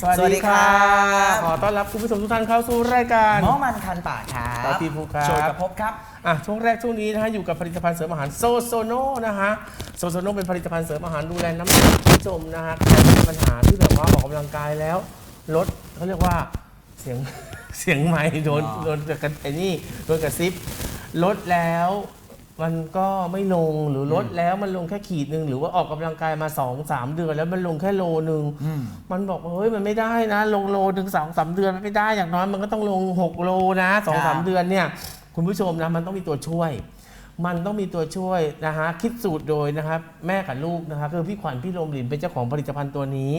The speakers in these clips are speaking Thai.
สวัสสวัสดีดีคครัรับบขอต้อนรับคุณผู้ชมทุกท่านเข้าสู่รายการหมอมันคันปากครับปาตีภูครับโจยกับพบครับอะช่วงแรกช่วงนี้นะฮะอยู่กับผลิตภัณฑ์เสริมอาหารโซโซโนนะฮะโซโซโนเป็นผลิตภัณฑ์เสริมอาหารดูแลน้ำหนักคุณผู้ชมนะฮะใครที่มีปัญหาที่แบบว่าออกกำลังกายแล้วลดเขาเรียกว่าเสียงเสียงไม้โดนอ๋อโดนกระไอ้นี่โดนกระซิบลดแล้ว มันก็ไม่ลงหรือลดแล้วมันลงแค่ขีดหนึ่งหรือว่าออกกำลังกายมา2อสามเดือน แล้วมันลงแค่โลหนึ่งอืมมันบอกว่าเฮ้ยมันไม่ได้นะ ลงโลถึงสองสามเดือนมันไม่ได้อย่างน้อยมันก็ต้องลง 6 โลนะสองสามครับเดือนเนี่ย คุณผู้ชมนะมันต้องมีตัวช่วย มันต้องมีตัวช่วยนะฮะคิดสูตรโดยนะครับแม่กับลูกนะครับคือพี่ขวัญพี่ลมหลินเป็นเจ้าของผลิตภัณฑ์ตัวนี้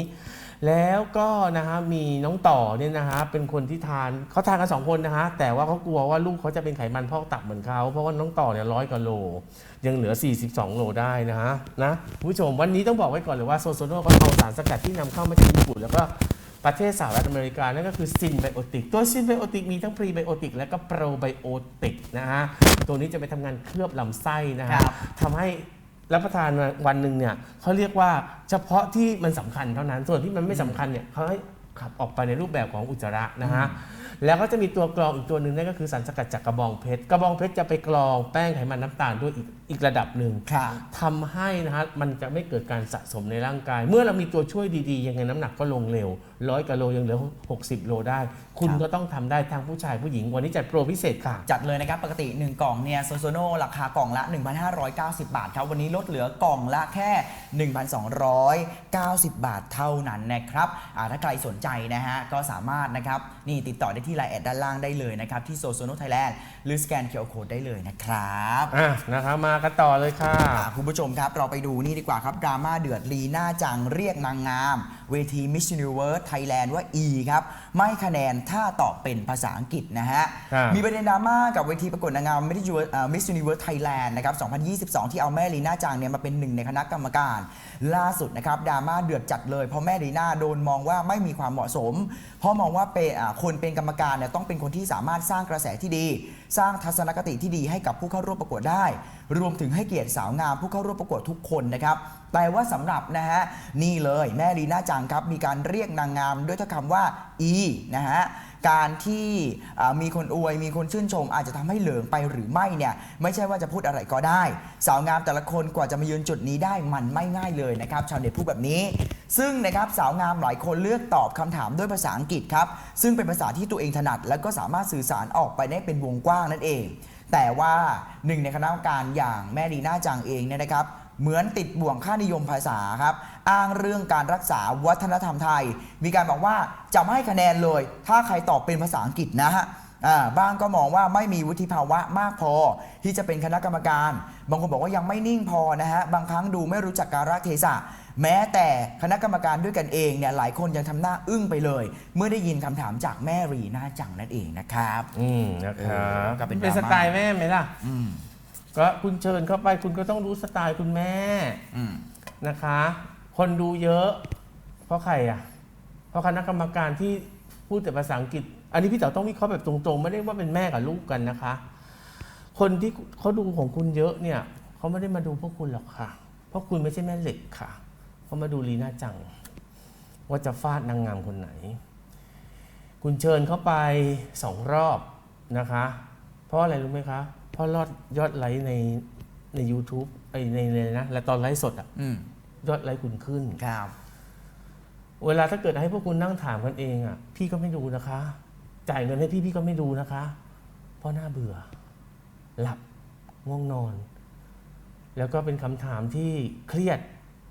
แล้วก็นะฮะมีน้องต่อเนี่ยนะฮะเป็นคนที่ทานเขาทานกันสองคนนะฮะแต่ว่าเขากลัวว่าลูกเขาจะเป็นไขมันพอกตับเหมือนเขาเพราะว่าน้องต่อเนี่ยร้อยกว่าโล ยังเหลือ 42 โลได้นะฮะนะคุณผู้ชมวันนี้ต้องบอกไว้ก่อนเลยว่าโซโซโนเขาเอาสารสกัดที่นำเข้ามาจากญี่ปุ่นแล้วก็ประเทศสหรัฐอเมริกา นั่นก็คือซินไบโอติก ตัวซินไบโอติกมีทั้งพรีไบโอติกและก็โปรไบโอติกนะฮะ ตัวนี้จะไปทำงานเคลือบลำไส้นะครัฮะบทำให้ รับประทานวันหนึ่งเนี่ยเขาเรียกว่าเฉพาะที่มันสำคัญเท่านั้นส่วนที่มันไม่สำคัญเนี่ยเขาให้ขับออกไปในรูปแบบของอุจจาระนะฮะ แล้วก็จะมีตัวกรองอีกตัวหนึ่งนั่นก็คือสารสกัดจากกระบองเพชร กระบองเพชรจะไปกรองแป้งไขมันน้ำตาลด้วยอีกอีกระดับหนึ่งครับทำให้นะฮะมันจะไม่เกิดการสะสมในร่างกาย เมื่อเรามีตัวช่วยดีๆ ยังไงน้ำหนักก็ลงเร็วร้อยกิโลยังเหลือ 60 โลได้ คุณครับก็ต้องทำได้ทั้งผู้ชายผู้หญิงวันนี้จัดโปรพิเศษค่ะ จัดเลยนะครับ ปกติ 1 กล่องเนี่ยโซโซโนราคากล่องละ 1,590 บาทครับ วันนี้ลดเหลือกล่องละแค่ 1,290 บาทเท่านั้นนะครับอ่าถ้าใครสนใจนะฮะ ก็สามารถนะครับนี่ติดต่อได้ที่ไลน์แอดด้านล่างได้เลยนะครับที่โซโซโนไทยแลนด์หรือสแกนเคอร์โคดได้เลยนะครับอะนะครับมากันต่อเลยค่ะ อ่าคุณผู้ชมครับเราไปดูนี่ดีกว่าครับดราม่าเดือดลีน่าจังเรียกนางงาม เวที Miss Universe Thailand ว่า E ครับ ไม่คะแนนถ้าตอบเป็นภาษาอังกฤษนะฮะ ครับมีประเด็นดราม่ากับเวทีประกวดนางงาม Miss Universe อ่า Miss Universe Thailand นะครับ 2022 ที่เอาแม่ลีน่าจังเนี่ยมาเป็นหนึ่งในคณะกรรมการ ล่าสุดนะครับดราม่าเดือดจัดเลยเพราะแม่ลีน่าโดนมองว่าไม่มีความเหมาะสม เพราะมองว่าเป็นอ่าคนเป็นกรรมการเนี่ยต้องเป็นคนที่สามารถสร้างกระแสที่ดี สร้างทัศนคติที่ดีให้กับผู้เข้าร่วมประกวดได้ รวมถึงให้เกียรติสาวงามผู้เข้าร่วมประกวดทุกคนนะครับแต่ว่าสำหรับนะฮะนี่เลยแม่ลีน่าจังครับมีการเรียกนางงามด้วยถ้อยคำว่า e นะฮะการที่มีคนอวยมีคนชื่นชม อาจจะทำให้เหลิงไปหรือไม่เนี่ยไม่ใช่ว่าจะพูดอะไรก็ได้ สาวงามแต่ละคนกว่าจะมายืนจุดนี้ได้มันไม่ง่ายเลยนะครับ ชาวเน็ตพูดแบบนี้ ซึ่งนะครับสาวงามหลายคนเลือกตอบคำถามด้วยภาษาอังกฤษครับ ซึ่งเป็นภาษาที่ตัวเองถนัด และก็สามารถสื่อสารออกไปได้เป็นวงกว้างนั่นเอง แต่ว่าหนึ่งในคณะกรรมการอย่างแม่ลีน่าจังเองเนี่ยนะครับ เหมือนติดบ่วงค่านิยมภาษาครับ อ้างเรื่องการรักษาวัฒนธรรมไทย มีการบอกว่าจะไม่ให้คะแนนเลย ถ้าใครตอบเป็นภาษาอังกฤษนะฮะ อ่าบ้างก็มองว่าไม่มีวุฒิภาวะมากพอ ที่จะเป็นคณะกรรมการ บางคนบอกว่ายังไม่นิ่งพอนะฮะ บางครั้งดูไม่รู้จักการะเทศะ แม้แต่คณะกรรมการด้วยกันเองเนี่ยหลายคนยังทำหน้าอึ้งไปเลย เมื่อได้ยินคำถามจากแม่รีน่าจังนั่นเองนะครับอืมนะครับเออก็เป็นเป็นดราม่าสไตล์แม่ไหมล่ะ อืมก็คุณเชิญเข้าไปคุณก็ต้องรู้สไตล์คุณแม่อืมนะคะ คนดูเยอะ เพราะใครอะ เพราะคณะกรรมการที่พูดแต่ภาษาอังกฤษ อันนี้พี่เต๋อต้องวิเคราะห์แบบตรงๆ ไม่ได้ว่าเป็นแม่กับลูกกันนะคะ คนที่เขาดูของคุณเยอะเนี่ยเขาไม่ได้มาดูพวกคุณหรอกค่ะ เพราะคุณไม่ใช่แม่เหล็กค่ะเขามาดูลีน่าจัง ว่าจะฟาดนางงามคนไหน คุณเชิญเข้าไปสองรอบนะคะ เพราะอะไรรู้ไหมคะ เพราะยอดยอดไลค์ในใน YouTube ไอในในนะและตอนไลฟ์สดอะอืมยอดไลค์คุณขึ้น ครับ เวลาถ้าเกิดให้พวกคุณนั่งถามกันเองอะ พี่ก็ไม่ดูนะคะ จ่ายเงินให้พี่พี่ก็ไม่ดูนะคะ เพราะน่าเบื่อ หลับง่วงนอน แล้วก็เป็นคำถามที่เครียด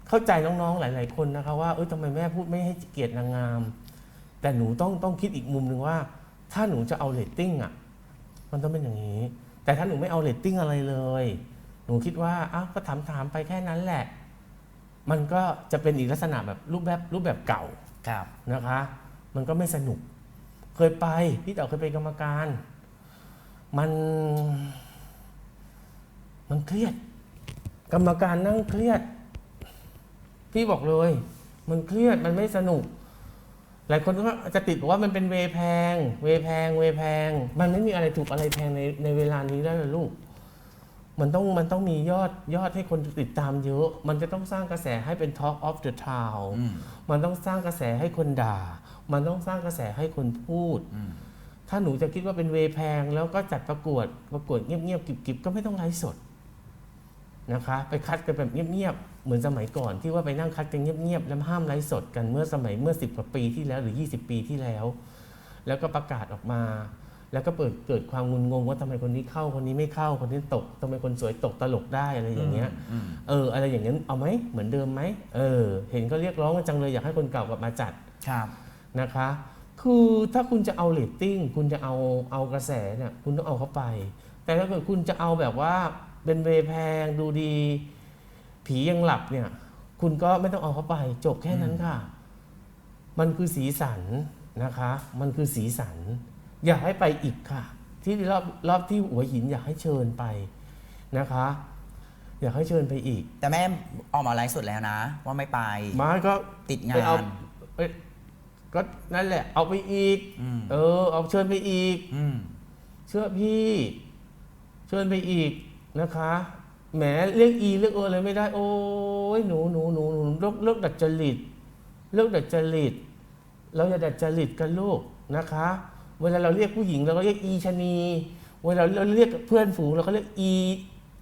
เข้าใจน้องๆหลาย ๆ คนนะคะว่าเอ้ยทำไมแม่พูดไม่ให้เกียรตินางงาม แต่หนูต้องต้องคิดอีกมุมหนึ่งว่า ถ้าหนูจะเอาเรตติ้งอะมันต้องเป็นอย่างนี้ แต่ถ้าหนูไม่เอาเรตติ้งอะไรเลย หนูคิดว่าอ้าวก็ถามถามๆไปแค่นั้นแหละ มันก็จะเป็นอีกลักษณะแบบรูปแบบรูปแบบเก่าครับนะคะ มันก็ไม่สนุก เคยไป พี่เต๋อเคยเป็นกรรมการ มัน มันเครียด กรรมการนั่งเครียด พี่บอกเลย มันเครียดมันไม่สนุก หลายคนก็จะติดบอกว่ามันเป็นเวแพง เวแพง เวแพง มันไม่มีอะไรถูกอะไรแพงในในเวลานี้ได้เลยลูกมันต้องมันต้องมียอดยอดให้คนติดตามเยอะ มันจะต้องสร้างกระแสให้เป็น Talk of the Town อืมมันต้องสร้างกระแสให้คนด่า มันต้องสร้างกระแสให้คนพูดอืมถ้าหนูจะคิดว่าเป็นเวแพง แล้วก็จัดประกวดประกวดเงียบๆกิบๆก็ไม่ต้องไลฟ์สดนะคะ ไปคัดกันแบบเงียบๆเหมือนสมัยก่อนที่ว่าไปนั่งคัดกันเงียบๆแล้วห้ามไลฟ์สดกันเมื่อสมัยเมื่อ10กว่าปีที่แล้วหรือ 20 ปีที่แล้ว แล้วก็ประกาศออกมา แล้วก็เปิดเกิดความงุนงงว่าทำไมคนนี้เข้าคนนี้ไม่เข้าคนนี้ตกทำไมคนสวยตกตลกได้อะไรอย่างเงี้ยอืมเออ อะไรอย่างนั้นเอาไหมเหมือนเดิมไหมเออ เห็นก็เรียกร้องกันจังเลยอยากให้คนเก่ากลับมาจัดครับ นะคะ คือถ้าคุณจะเอาเรตติ้งคุณจะเอาเอากระแสเนี่ยคุณต้องเอาเข้าไป แต่ถ้าเกิดคุณจะเอาแบบว่าเป็นเวแพงดูดี ผียังหลับเนี่ย คุณก็ไม่ต้องเอาเข้าไป จบแค่นั้นค่ะ มันคือสีสันนะคะ มันคือสีสัน อยากให้ไปอีกค่ะ ที่รอบรอบที่หัวหินอยากให้เชิญไปนะคะ อยากให้เชิญไปอีก แต่แม่ออกมาไลฟ์สดแล้วนะ ว่าไม่ไปมาก็ติดงาไปเอานเอ้ย ก็นั่นแหละ เอาไปอีก อืม เออ เอาเชิญไปอีก อืม เชื่อพี่ เชิญไปอีกนะคะแหมเรียกอีเรียกเอออะไรไม่ได้ โอ้ยหนูหนูหนูหนูเลิกเลิกดัดจริตเลิกดัดจริตเราอย่าดัดจริตกันลูกนะคะ เวลาเราเรียกผู้หญิงเราก็เรียกอีชะนี เวลาเราเรียกเพื่อนฝูงเราก็เรียกอี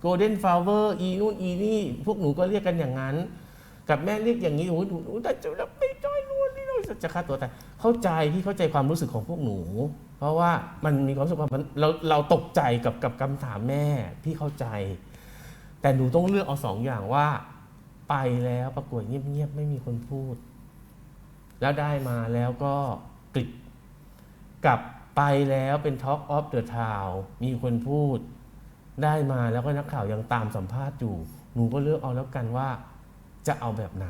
โกลเด้นฟลาเวอร์อีนู่นอีนี่ พวกหนูก็เรียกกันอย่างนั้น กับแม่เรียกอย่างนี้โอ้ยหนูหนูดัดจริตไม่ได้รู้นี่เรา จะฆ่าตัวตายเข้าใจพี่เข้าใจความรู้สึกของพวกหนู เพราะว่ามันมีความรู้สึกว่ามันเราเราตกใจกับกับคำถามแม่พี่เข้าใจ แต่หนูต้องเลือกเอาสองอย่างว่า ไปแล้วประกวดเงียบๆไม่มีคนพูด แล้วได้มาแล้วก็กลิบกลับไปแล้วเป็น Talk of the Town มีคนพูด ได้มาแล้วก็นักข่าวยังตามสัมภาษณ์อยู่ หนูก็เลือกเอาแล้วกันว่าจะเอาแบบไหน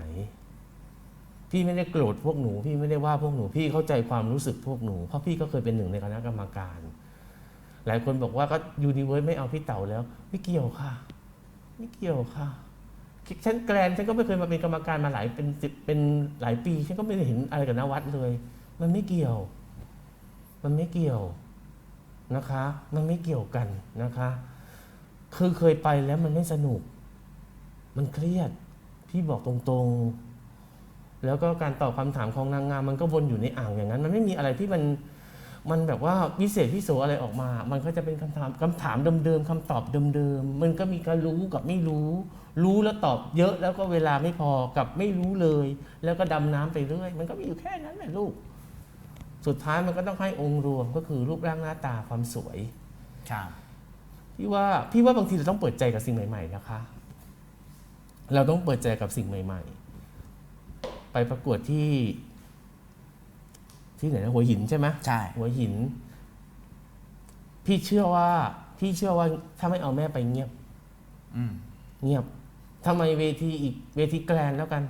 พี่ไม่ได้โกรธพวกหนู พี่ไม่ได้ว่าพวกหนูพี่เข้าใจความรู้สึกพวกหนูเพราะพี่ก็เคยเป็นหนึ่งในคณะกรรมการ หลายคนบอกว่าก็ยูนิเวิร์สไม่เอาพี่เต๋าแล้ว ไม่เกี่ยวค่ะ ไม่เกี่ยวค่ะฉันแกรนฉันก็ไม่เคยมาเป็นกรรมการมาหลายเป็นสิบเป็นหลายปีฉันก็ไม่ได้เห็นอะไรกับนวัดเลย มันไม่เกี่ยว มันไม่เกี่ยวนะคะ มันไม่เกี่ยวกันนะคะ คือเคยไปแล้วมันไม่สนุก มันเครียด พี่บอกตรงๆ แล้วก็การตอบคำถามของนางงามมันก็วนอยู่ในอ่างอย่างนั้น มันไม่มีอะไรที่มันมันแบบว่าวิเศษพิโสอะไรออกมา มันก็จะเป็นคำถามคำถามเดิมๆคำตอบเดิมๆ มันก็มีการรู้กับไม่รู้ รู้แล้วตอบเยอะแล้วก็เวลาไม่พอกับไม่รู้เลย แล้วก็ดำน้ำไปเรื่อย มันก็มีอยู่แค่นั้นแหละลูก สุดท้ายมันก็ต้องให้องค์รวมก็คือรูปร่างหน้าตาความสวยครับพี่ว่าพี่ว่าบางทีเราต้องเปิดใจกับสิ่งใหม่ ๆ นะคะ เราต้องเปิดใจกับสิ่งใหม่ ๆ ไปประกวดที่ ที่ไหนนะหัวหินใช่ไหมใช่ หัวหิน พี่เชื่อว่า พี่เชื่อว่าถ้าไม่เอาแม่ไปเงียบ อืม เงียบทำไมเวทีอีกเวทีแกรนด์แล้วกัน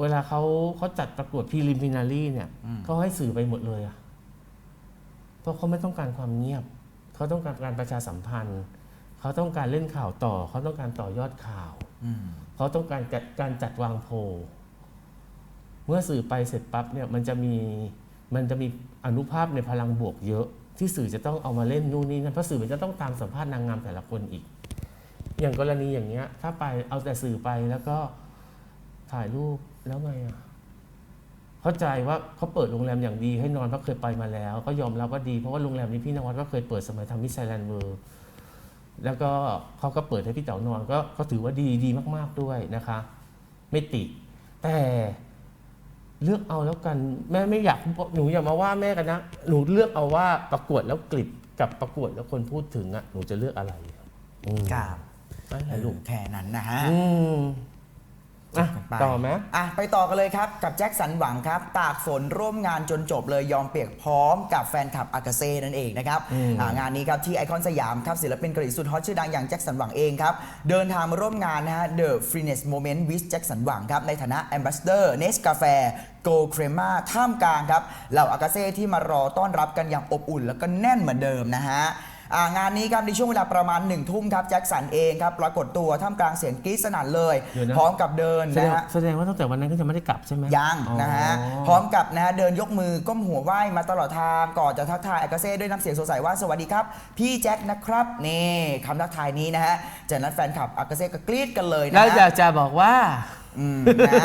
เวลาเขาเขาจัดประกวดพ r ลิมินารีเนี่ยอืม เขาให้สื่อไปหมดเลยอะเพราะเขาไม่ต้องการความเงียบ เขาต้องการการประชาสัมพันธ์ เขาต้องการเล่นข่าวต่อ เขาต้องการต่อยอดข่าว อืม เขาต้องการจัดการจัดวางโพล เมื่อสื่อไปเสร็จปั๊บเนี่ยมันจะมีมันจะมีอนุภาพในพลังบวกเยอะ ที่สื่อจะต้องเอามาเล่นนู่นนี่นั่นเพราะสื่อมันจะต้องตามสัมภาษณ์นางงามแต่ละคนอีก อย่างกรณีอย่างเงี้ย ถ้าไปเอาแต่สื่อไปแล้วก็ถ่ายรูปแล้วไงอะเข้าใจว่าเขาเปิดโรงแรมอย่างดีให้นอนเพราะเคยไปมาแล้ว ก็ยอมรับว่าดีเพราะว่าโรงแรมนี้พี่นวัดก็เคยเปิดสมัยทำมิสไซแลนด์เวิร์แล้วก็เขาก็เปิดให้พี่เต๋านอนก็ก็ถือว่าดีดีมาก ๆด้วยนะคะ ไม่ติแต่ เลือกเอาแล้วกันแม่ไม่อยากหนูอย่ามาว่าแม่กันนะ หนูเลือกเอาว่าประกวดแล้วกลิบกับประกวดแล้วคนพูดถึงอะหนูจะเลือกอะไรอืมครับนั่นแหละลูก แค่นั้นนะฮะ อืม อะไปต่อไหม อะไปต่อกันเลยครับ กับแจ็คสันหวังครับ ตากฝนร่วมงานจนจบเลยยอมเปียกพร้อมกับแฟนคลับอากาเซ่นั่นเองนะครับอืมอ่างานนี้ครับที่ไอคอนสยามครับศิลปินเกาหลีสุดฮอตชื่อดังอย่างแจ็คสันหวังเองครับ เดินทางมาร่วมงานนะฮะ The Freeness Moment with แจ็คสันหวังครับ ในฐานะ Ambassador n e s c a f e Go Crema ท่ามกลางครับเหล่าอากาเซ่ที่มารอต้อนรับกันอย่างอบอุ่น แล้วก็แน่นเหมือนเดิมนะฮะอ่า งานนี้ครับในช่วงเวลาประมาณหนึ่งทุ่มครับแจ็คสันเองครับปรากฏตัวท่ามกลางเสียงกรี๊ดสนั่นเลย เดี๋ยวนะ พร้อมกับเดินแสดนะงฮะ แสดงว่าตั้งแต่วันนั้นก็จะไม่ได้กลับใช่ไหมยังอ๋อ นะฮะพร้อมกับนะฮะเดินยกมือก้มหัวไหว้มาตลอดทางก่อนจะทักทายอากาเซ่ด้วยน้ำเสียงสดใสว่าสวัสดีครับ พี่แจ็คนะครับนี่คำทักทายนี้นะฮะจากนั้นแฟนคลับอากาเซ่ก็กรี๊ดกันเลยนะแล้วฮะ อยากจะบอกว่า อืมนะฮะ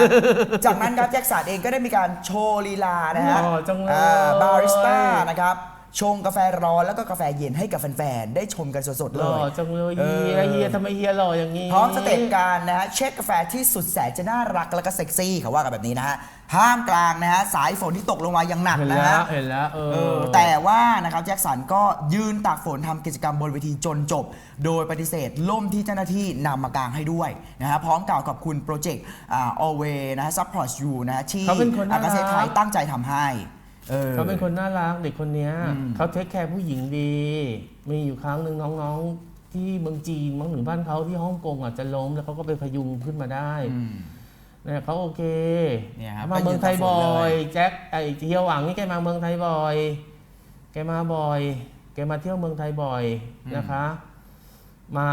จากนั้นครับแจ็คสันเองก็ได้มีการโชว์ลีลานะฮะหล่อจังเลยอ่าบาริสต้านะครับ ชงกาแฟร้อนแล้วก็กาแฟเย็นให้กับแฟนๆ ได้ชมกันสดๆหเลล่อย จังเลยเอเฮีอ ยเฮียทำไมเฮียหล่ออย่างนี้ พร้อมสเต็ปการนะฮะเช็คกาแฟที่สุดแสนจะน่ารักแล้วก็เซ็กซี่เขาว่ากันแบบนี้นะฮะท่ามกลางนะฮะสายฝนที่ตกลงมาอย่างหนักเห็นนะแล้ฮะ วเห็นแล้วเอเอออ แต่ว่านะครับแจ็คสันก็ยืนตากฝนทำกิจกรรมบนเวทีจนจบ โดยปฏิเสธล่มที่เจ้าหน้าที่นำมากางให้ด้วยนะฮะพร้อมกล่าวขอบคุณโปรเจกต์อ่า always นะฮะ support you นะฮะที่เขาเป็นคนน่ารักอากาเซ่ไทยตั้งใจทำให้ออ เขาเป็นคนน่ารักเด็กคนเนี้ยอืมเขาเทคแคร์ผู้หญิงดี มีอยู่ครั้งหนึ่งน้องๆ ที่เมืองจีนมั้งหรือบ้านเขาที่ฮ่องกงอาจจะล้มแล้วเขาก็ไปพยุงขึ้นมาได้อืมเนี่ยเขาโอเคเนี่ยครับมาเมืองไทยก็ยืนตากฝนบ่อเลยยแจ็คไอ้เฮียหวังนี่แกมาเมืองไทยบ่อย แกมาบ่อย แกมาเที่ยวเมืองไทยบ่อยนะคะ มา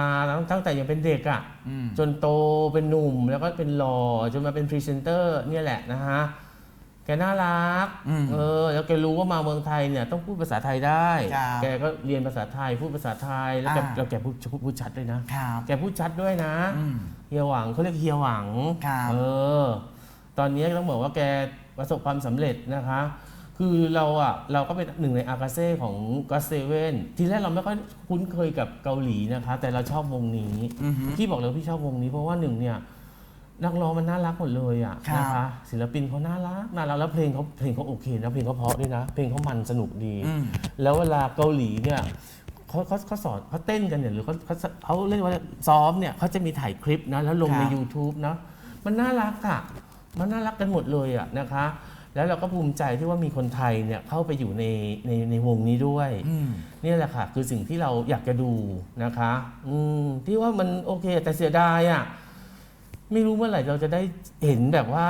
ตั้งแต่ยังเป็นเด็กอะอืมจนโตเป็นหนุ่มแล้วก็เป็นหล่อจนมาเป็นพรีเซนเตอร์เนี่ยแหละนะฮะ แกน่ารัก อืมเออ แล้วแกรู้ว่ามาเมืองไทยเนี่ยต้องพูดภาษาไทยได้ ครับแกก็เรียนภาษาไทยพูดภาษาไทย แล้วแกอ่า แล้วแกพูดพูดพูดชัดด้วยนะ ครับ แกพูดชัดด้วยนะ อืมเฮียหวังเขาเรียกเฮียหวัง ครับเออ ตอนนี้ต้องบอกว่าแกประสบความสำเร็จนะคะ คือเราอะเราก็เป็นหนึ่งในอากาเซ่ของก็เซเว่นทีแรกเราไม่ค่อยคุ้นเคยกับเกาหลีนะคะ แต่เราชอบวงนี้ อือฮึ พี่บอกเลยว่าพี่ชอบวงนี้เพราะว่าหนึ่งเนี่ย นักร้องมันน่ารักหมดเลยอะครับ นะคะศิลปินเขาน่ารักน่ารักแล้วเพลงเขาเพลงเขาโอเคนะเพลงเขาเพราะด้วยนะ เพลงเขามันสนุกดีอืมแล้วเวลาเกาหลีเนี่ยเขาเขาเขาสอนเขาเต้นกันเนี่ยหรือเขาเขาเขาเรียกว่าซ้อมเนี่ยเขาจะมีถ่ายคลิปนะแล้วลงใน ครับ YouTube นะมันน่ารักอะมันน่ารักกันหมดเลยอะนะคะ แล้วเราก็ภูมิใจที่ว่ามีคนไทยเนี่ยเข้าไปอยู่ในในในวงนี้ด้วย อืม เนี่ยแหละค่ะ คือสิ่งที่เราอยากจะดูนะคะ อืมที่ว่ามันโอเค แต่เสียดายอะ ไม่รู้เมื่อไหร่เราจะได้เห็นแบบว่า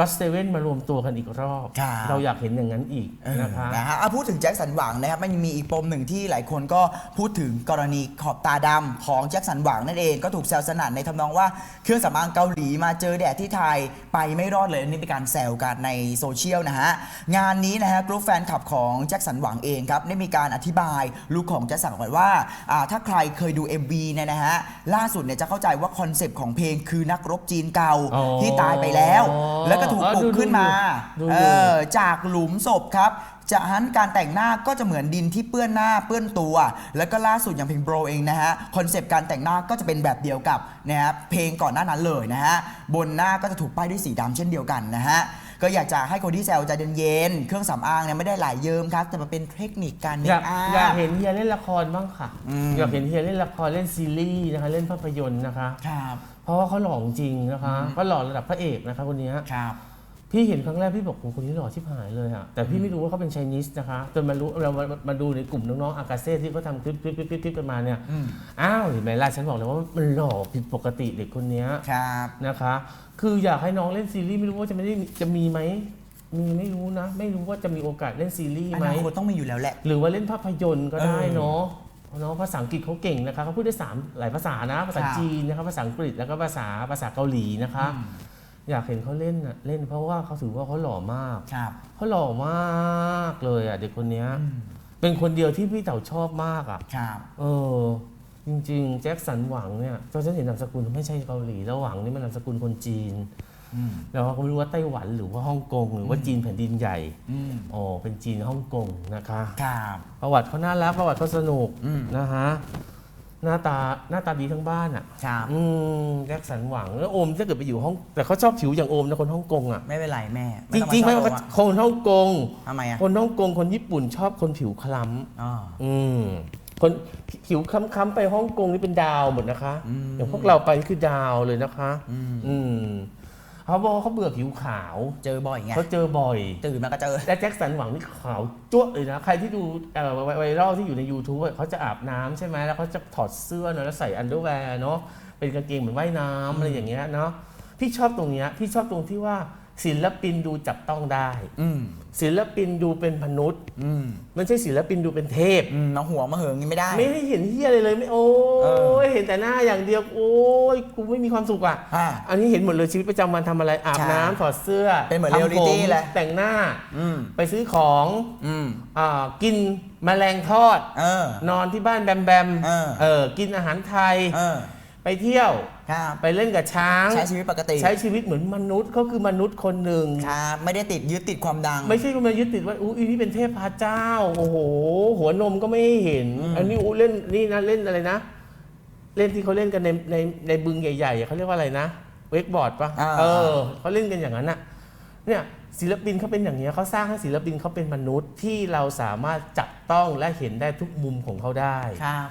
ก็สเตเว่นมารวมตัวกันอีกรอบ ครับ เราอยากเห็นอย่างนั้นอีกเออนะคะนะฮะอะพูดถึงแจ็คสันหวังนะครับมันยังมีอีกปมหนึ่งที่หลายคนก็พูดถึงกรณีขอบตาดำของแจ็คสันหวังนั่นเองก็ถูกแซวสนั่นในทำนองว่าเครื่องสำอางเกาหลีมาเจอแดดที่ไทยไปไม่รอดเลยอันนี้เป็นการแซวกันในโซเชียลนะฮะงานนี้นะฮะกลุ่มแฟนคลับของแจ็คสันหวังเองครับได้มีการอธิบายลุคของแจ็คสันหวังว่าอ่าถ้าใครเคยดู MV เนี่ยนะฮะล่าสุดเนี่ยจะเข้าใจว่าคอนเซปต์ของเพลงคือนักรบจีนเก่าอ๋อที่ตายไปแล้ว แล้วก็ถูกปลุกขึ้นมาดูเอดูอจากหลุมศพครับจากนั้นการแต่งหน้าก็จะเหมือนดินที่เปื้อนหน้าเปื้อนตัว แล้วก็ล่าสุดอย่างเพลงโบรเองนะฮะคอนเซปต์การแต่งหน้าก็จะเป็นแบบเดียวกับนะฮะเพลงก่อนหน้านั้นเลยนะฮะบนหน้าก็จะถูกป้ายด้วยสีดำเช่นเดียวกันนะฮะก็อยากจะให้คนที่แซวใจเย็นๆเครื่องสำอางเนี่ยไม่ได้หลายเยิ้มครับ แต่มันเป็นเทคนิคการเมอยากคอัอยากพเห็นเฮียเล่นละครบ้างค่ะอืมอยากเห็นเฮียเล่นละครเล่นซีรีส์นะคะเล่นภาพยนตร์นะคะครับเพ ราะว่าเขาหล่อจริงนะคะเขาหล่อระดับพระเอกนะคะคนเนี้ยครับพี่เห็นครั้งแรกพี่บอกโอ้โหคนนี้หล่อชิบหายเลยอะแต่พี่ไม่รู้ว่าเขาเป็นไชนีสนะคะจนมารู้เรามามาดูในกลุ่มน้องๆอากาเซ่ที่เขาทำคลิปคลิปคลิปคลิปคลิปกันมาเนี่ยอืมอ้าวเห็นไหมล่ะฉันบอกเลยว่ามันหล่อผิดปกติเด็กคนเนี้ยครับนะคะ คืออยากให้น้องเล่นซีรีส์ไม่รู้ว่าจะไม่ได้จะมีไหมมีไม่รู้นะ ไม่รู้ว่าจะมีโอกาสเล่นซีรีส์อไหมนาคตต้องมีอยู่แล้วแหละ หรือว่าเล่นภาพยนตร์ก็ได้เออเนาะเนาะภาษาอังกฤษเขาเก่งนะคะเขาพูดได้สามหลายภาษานะ ภาษาครับจีนนะคะภาษาอังกฤษแล้วก็ภาษาภาษาเกาหลีนะคะ อยากเห็นเขาเล่นน่ะเล่นเพราะว่าเขาถือว่าเขาหล่อมากครับเขาหล่อมากเลยอะเด็กคนเนี้ยเป็นคนเดียวที่พี่เต๋าชอบมากอะครับเออจริง ๆ แจ็คสันหวังเนี่ยตอนฉันเห็นนามสกุลไม่ใช่เกาหลีแล้วหวังนี่มันนามสกุลคนจีน อืมแล้วก็ไม่รู้ว่าไต้หวันหรือว่าฮ่องกงหรือว่าจีนแผ่นดินใหญ่อืมอ๋อเป็นจีนฮ่องกงนะคะครับประวัติเขาน่ารักประวัติเขาสนุกอืมนะฮะหน้าตาหน้าตาดีทั้งบ้านอะครับอืมแจ็คสันหวังแล้วโอมถ้าเกิดไปอยู่ห้อง แต่เขาชอบผิวอย่างโอมนะคนฮ่องกงอะไม่เป็นไรแม่ จริงๆไม่ไม่ต้องว่ามาชอบคนฮ่องกงทำไมอะคนฮ่องกงคนญี่ปุ่นชอบคนผิวคล้ำอ๋ออืมคนผิวค้ำๆไปฮ่องกงนี่เป็นดาวหมดนะคะอืมอย่างพวกเราไปนี่คือดาวเลยนะคะ อืมอืม เขาบอกว่าเขาเบื่อผิวขาวเจอบ่อยไงเขาเจอบ่อย ตื่นมาก็เจอและแจ็คสันหวังนี่ขาวจ้วะเลยนะ ใครที่ดูเอ่อไวไวรัลที่อยู่ใน YouTube อะเขาจะอาบน้ำใช่ไหมแล้วเขาจะถอดเสื้อเนอะแล้วใส่อันเดอร์แวร์เนาะเป็นกางเกงเหมือนว่ายน้ำอะไรอย่างเงี้ยเนาะพี่ชอบตรงเนี้ยพี่ชอบตรงที่ว่า ศิลปินดูจับต้องได้ อืมศิลปินดูเป็นมนุษย์อืมไม่ใช่ศิลปินดูเป็นเทพ อืมมาหัวมาเหิงอย่างนี้ไม่ได้ ไม่ให้เห็นเฮียอะไรเลยไม่โอ้เออยเห็นแต่หน้าอย่างเดียวโอ้ยกูไม่มีความสุขอะอ่าอันนี้เห็นหมดเลยชีวิตประจำวันทำอะไรอาบใช่น้ำถอดเสื้อเป็นเหมือนทำ reality ผมเลยแต่งหน้าอืมไปซื้อของอืมอ่ากินแมลงทอด เออ นอนที่บ้านแบมแบมเออเออกินอาหารไทย เออ ไปเที่ยวครับไปเล่นกับช้าง ใช้ชีวิตปกติใช้ชีวิตเหมือนมนุษย์เขาคือมนุษย์คนหนึ่ง ครับไม่ได้ติดยึดติดความดัง ไม่ใช่ว่ามายึดติดว่าอู้อีนี่เป็นเทพเจ้า โอ้โห หัวนมก็ไม่ให้เห็น อันนี้อู้เล่นนี่นะเล่นอะไรนะ เล่นที่เขาเล่นกันในในในบึงใหญ่ๆอะเขาเรียกว่าอะไรนะเวกบอร์ดปะอ่า เออเขาเล่นกันอย่างนั้นอะเนี่ยศิลปินเขาเป็นอย่างนี้ยเขาสร้างให้ศิลปินเขาเป็นมนุษย์ที่เราสามารถจับต้องและเห็นได้ทุกมุมของเขาได้ ครับ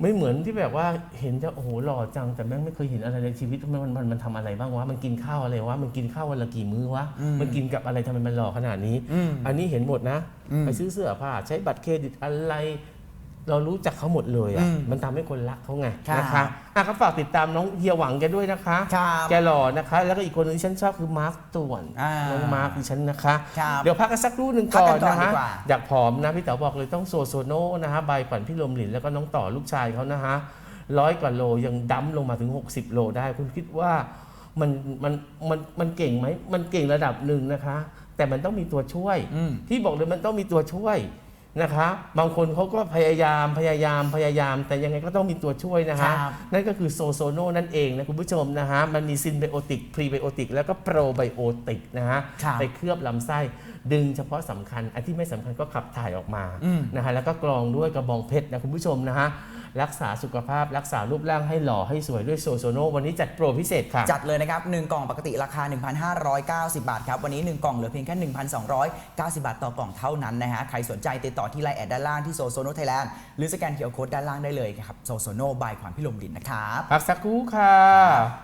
ไม่เหมือนที่แบบว่าเห็นจะโอ้โหหล่อจังแต่แม่งไม่เคยเห็นอะไรในชีวิตมันมันมันมันทำอะไรบ้างวะมันกินข้าวอะไรวะมันกินข้าววันละกี่มื้อวะอืมมันกินกับอะไรทำไมมันหล่อขนาดนี้อืมอันนี้เห็นหมดนะอืมไปซื้อเสื้อผ้าใช้บัตรเครดิตอะไร เรารู้จักเขาหมดเลยอะ อืมมันทำให้คนรักเขาไงครับนะคะอะก็ฝากติดตามน้องเฮียหวังแกด้วยนะคะ ครับแกหล่อนะคะ แล้วก็อีกคนหนึงที่ฉันชอบคือมาร์คต่วนอ่าน้องมาร์คดิฉันนะคะ ครับเดี๋ยวพักกันสักครู่หนึ่งพักก่กัอนนก่อนนะดีคะ กว่า อยากผอมนะพี่เต๋อบอกเลยต้องโซโซโน่นะฮะใบขวัญพี่ลมหลินแล้วก็น้องต่อลูกชายเขานะฮะร้อยกว่าโลยังดั้มลงมาถึง 60 โลได้ คุณคิดว่ามันมันมันมันเก่งไหม มันเก่งระดับหนึ่งนะคะ แต่มันต้องมีตัวช่วย อืมที่บอกเลยมันต้องมีตัวช่วย นะคะบางคนเขาก็พยายามพยายามพยายาม แต่ยังไงก็ต้องมีตัวช่วยนะคะครับ นั่นก็คือโซโซโนนั่นเองนะคุณผู้ชมนะฮะมันมีซินไบโอติกพรีไบโอติกแล้วก็โปรไบโอติกนะฮะครับไปเคลือบลำไส้ ดึงเฉพาะสำคัญ อันที่ไม่สำคัญก็ขับถ่ายออกมาอืม นะฮะแล้วก็กรองด้วยกระบองเพชรนะคุณผู้ชมนะฮะ รักษาสุขภาพรักษารูปร่างให้หล่อให้สวยด้วยโซโซโนวันนี้จัดโปรพิเศษค่ะ จัดเลยนะครับ 1 กล่องปกติราคา 1,590 บาทครับ วันนี้ 1 กล่องเหลือเพียงแค่ 1,290 บาทต่อกล่องเท่านั้นนะฮะ ใครสนใจติดต่อที่ไลน์แอดด้านล่างที่โซโซโนไทยแลนด์หรือสแกนเคียร์โค้ดด้านล่างได้เลยครับโซโซโนบายขวัญพิลมดินนะครับพักสักครู่ค่ะ